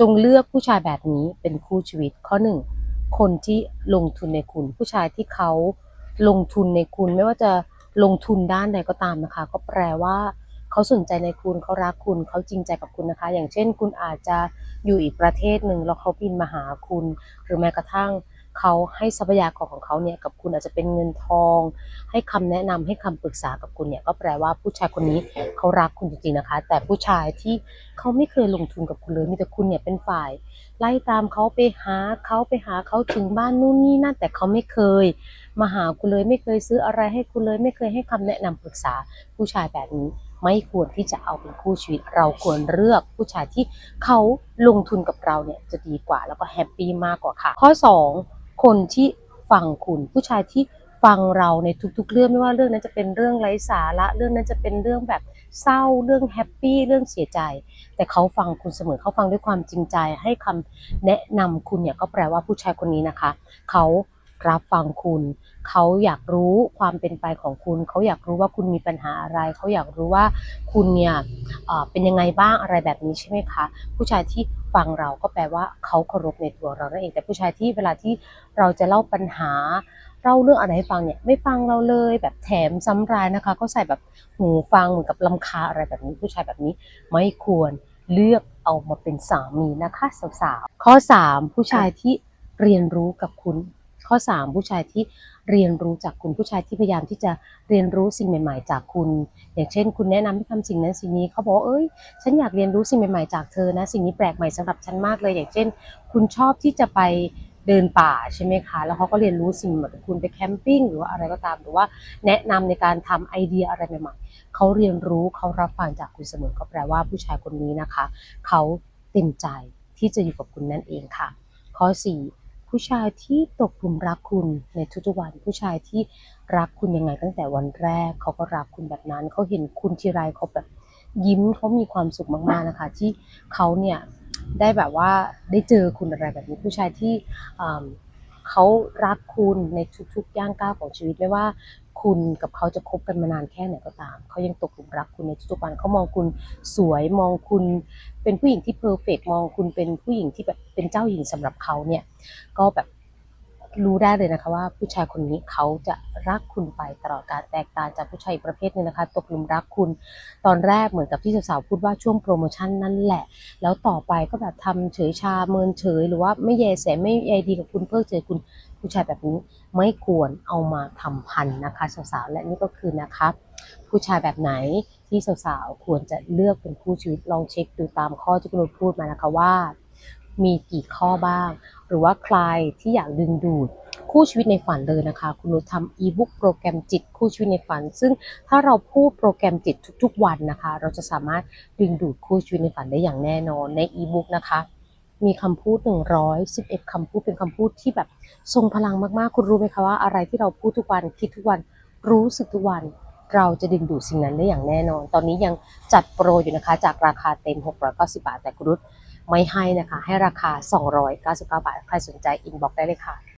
จงเลือกผู้ชายแบบนี้เป็นคู่ชีวิตข้อหนึ่งคนที่ลงทุนในคุณ ผู้ชายที่เขาลงทุนในคุณไม่ว่าจะลงทุนด้านใดก็ตามนะคะ ก็แปลว่าเขาสนใจในคุณเขารักคุณเขาจริงใจกับคุณนะคะ อย่างเช่น คุณอาจจะอยู่อีกประเทศหนึ่งแล้วเขาบินมาหาคุณ หรือแม้กระทั่ง เขาให้ทรัพยากรของเขาเนี่ยกับคุณอาจจะเป็นเงินทอง ให้คำแนะนำให้คำปรึกษากับคุณเนี่ยก็แปลว่าผู้ชายคนนี้เขารักคุณจริงๆนะคะ แต่ผู้ชายที่เขาไม่เคยลงทุนกับคุณเลยมีแต่คุณเนี่ยเป็นฝ่าย ไล่ตามเขาไปหาเขาไปหาเขาถึงบ้านนู่นนี่นั่นแต่เขาไม่เคย มาหาคุณเลยไม่เคยซื้ออะไรให้คุณเลย ไม่เคยให้คำแนะนำปรึกษาผู้ชายแบบนี้ไม่ควรที่จะเอาเป็นคู่ชีวิต เราควรเลือกผู้ชายที่เขาลงทุนกับเราเนี่ยจะดีกว่าแล้วก็แฮปปี้มากกว่าค่ะ ข้อ 2 คนที่ฟังคุณผู้ชายที่ฟังเราในทุกๆ เรื่องไม่ว่าเรื่องนั้นจะเป็นเรื่องไร้สาระ เรื่องนั้นจะเป็นเรื่องแบบเศร้าเรื่องแฮปปี้เรื่องเสียใจ แต่เขาฟังคุณเสมอเขาฟังด้วยความจริงใจ ให้คำแนะนำคุณเนี่ยก็แปลว่าผู้ชายคนนี้นะคะ เขา รับฟังคุณ เขาอยากรู้ความเป็นไปของคุณ เขาอยากรู้ว่าคุณมีปัญหาอะไร เขาอยากรู้ว่าคุณเนี่ยเป็นยังไงบ้างอะไรแบบนี้ใช่ไหมคะ ผู้ชายที่ฟังเราก็แปลว่าเขาเคารพในตัวเรานั่นเอง แต่ผู้ชายที่เวลาที่เราจะเล่าปัญหาเล่าเรื่องอะไรให้ฟังเนี่ยไม่ฟังเราเลยแบบแถมซ้ำร้ายนะคะเขาใส่แบบหูฟังเหมือนกับลำคาอะไรแบบนี้ผู้ชายแบบนี้ไม่ควรเลือกเอามาเป็นสามีนะคะสาวๆข้อ 3 ผู้ชายที่เรียนรู้กับคุณ ข้อ 3 ผู้ชายที่เรียนรู้จากคุณผู้ชายที่พยายามที่จะเรียนรู้สิ่งใหม่ ๆ จากคุณ อย่างเช่น คุณแนะนำให้ทำสิ่งนั้นสิ่งนี้เขาบอกเอ้ย ฉันอยากเรียนรู้สิ่งใหม่ ๆ จากเธอนะ สิ่งนี้แปลกใหม่สำหรับฉันมากเลย อย่างเช่น คุณชอบที่จะไปเดินป่าใช่ไหมคะ แล้วเขาก็เรียนรู้สิ่งใหม่คุณไปแคมปิ้งหรือว่าอะไรก็ตาม หรือว่าแนะนำในการทำไอเดียอะไรใหม่ๆเขาเรียนรู้เขารับฟังจากคุณเสมอ ก็แปลว่าผู้ชายคนนี้นะคะ เขาเต็มใจที่จะอยู่กับคุณนั่นเองค่ะ ข้อ 4 ผู้ชายที่ตกหลุมรักคุณในทุกๆวันผู้ชายที่รักคุณยังไง ตั้งแต่วันแรกเขาก็รักคุณแบบนั้นเขาเห็นคุณทีไรเขาแบบยิ้มเขามีความสุขมากๆนะคะ ที่เขาเนี่ยได้แบบว่าได้เจอคุณอะไรแบบนี้ผู้ชายที่อ่า เขารักคุณในทุกๆย่างก้าวของชีวิตไม่ว่าคุณกับเขาจะคบกันมานานแค่ไหนก็ตาม เขายังตกหลุมรักคุณในทุกๆวันเขามองคุณสวยมองคุณเป็นผู้หญิงที่เพอร์เฟกมองคุณเป็นผู้หญิงที่แบบเป็นเจ้าหญิงสำหรับเขาเนี่ยก็แบบ รู้ได้เลยนะคะว่าผู้ชายคนนี้เขาจะรักคุณไปตลอดการแตกต่างจากผู้ชายประเภทนึงนะคะ ตกหลุมรักคุณ ตอนแรกเหมือนกับที่สาวๆพูดว่าช่วงโปรโมชั่นนั่นแหละ แล้วต่อไปก็แบบทำเฉยชาเมินเฉย หรือว่าไม่แยแสไม่ใยดีกับคุณเพิกเฉยคุณผู้ชายแบบนี้ไม่ควรเอามาทำพันนะคะสาวๆและนี่ก็คือนะคะผู้ชายแบบไหนที่สาวๆควรจะเลือกเป็นคู่ชีวิตลองเช็คดูตามข้อที่คุณพูดมานะคะว่า มีกี่ข้อบ้าง หรือว่าใครที่อยากดึงดูดคู่ชีวิตในฝันเลยนะคะ คุณนุชทำอีบุ๊กโปรแกรมจิตคู่ชีวิตในฝัน ซึ่งถ้าเราพูดโปรแกรมจิตทุกๆ วันนะคะ เราจะสามารถดึงดูดคู่ชีวิตในฝันได้อย่างแน่นอนในอีบุ๊กนะคะ มีคำพูด 111 คำพูดเป็นคำพูดที่แบบทรงพลังมากๆ คุณรู้ไหมคะว่าอะไรที่เราพูดทุกวันคิดทุกวันรู้สึกทุกวันเราจะดึงดูดสิ่งนั้นได้อย่างแน่นอน ตอนนี้ยังจัดโปรอยู่นะคะ จากราคาเต็ม 690 บาท แต่คุณรุ ไม่ให้นะคะ ให้ราคา 299 บาท ใครสนใจอินบ็อกได้เลยค่ะ